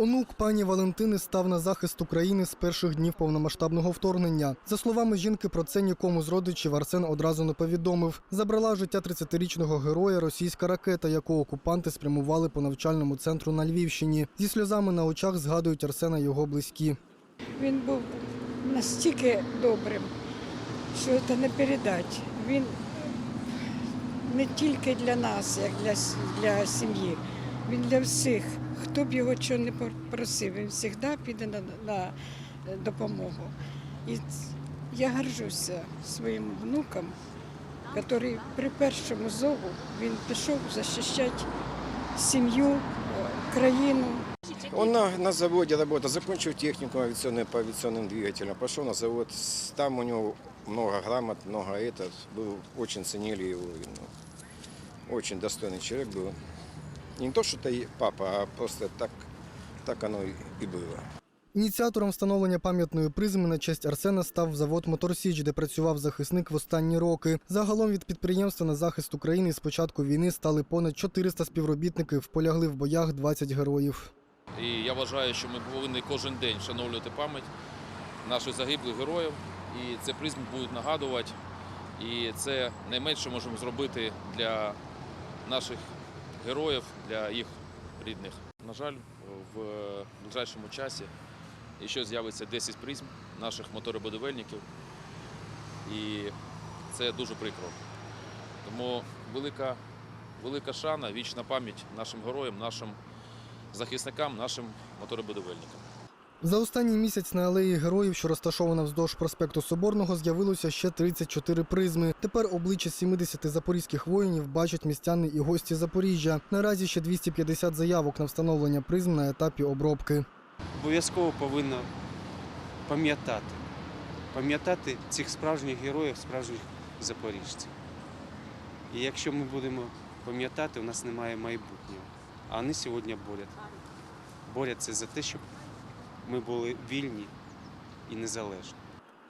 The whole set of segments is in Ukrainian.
Онук пані Валентини став на захист України з перших днів повномасштабного вторгнення. За словами жінки, про це нікому з родичів Арсен одразу не повідомив. Забрала життя 30-річного героя російська ракета, яку окупанти спрямували по навчальному центру на Львівщині. Зі сльозами на очах згадують Арсена його близькі. Він був настільки добрим, що це не передати. Він не тільки для нас, як для, для сім'ї, він для всіх. Хто б його чого не просив, він завжди піде на, на допомогу. І ц- я горжуся своїм внуком, який при першому зову він пішов захищати сім'ю, е, країну. Он на, на заводе работал, закончил технику авиационную по авиационным двигателям, пошел на завод. С- Там у него много грамот, много это. Был, очень ценили его. и, ну, очень достойный человек был. Не то, что это папа, а просто так, так оно и, и было. Ініціатором встановлення пам'ятної призми на честь Арсена став завод Моторсіч, де працював захисник в останні роки. Загалом від підприємства на захист України з початку війни стали понад 400 співробітників, полягли в боях 20 героїв. І я вважаю, що ми повинні кожен день вшановлювати пам'ять наших загиблих героїв. І це призм будуть нагадувати. І це найменше можемо зробити для наших героїв, для їх рідних. На жаль, в ближайшому часі ще з'явиться 10 призм наших моторобудівельників. І це дуже прикро. Тому велика, велика шана, вічна пам'ять нашим героям, нашим захисникам, нашим моторобудівельникам. За останній місяць на алеї героїв, що розташована вздовж проспекту Соборного, з'явилося ще 34 призми. Тепер обличчя 70 запорізьких воїнів бачать містяни і гості Запоріжжя. Наразі ще 250 заявок на встановлення призм на етапі обробки. обов'язково повинно пам'ятати. Пам'ятати цих справжніх героїв, справжніх запоріжців. І якщо ми будемо пам'ятати, у нас немає майбутнього. А вони сьогодні борють. Борються за те, щоб ми були вільні і незалежні.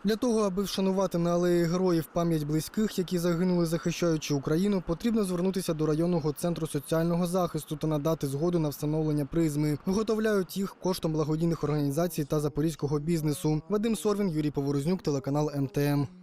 Для того, аби вшанувати на алеї героїв пам'ять близьких, які загинули захищаючи Україну, потрібно звернутися до районного центру соціального захисту та надати згоду на встановлення призми. Виготовляють їх коштом благодійних організацій та запорізького бізнесу. Вадим Сорвін, Юрій Поворознюк, телеканал МТМ.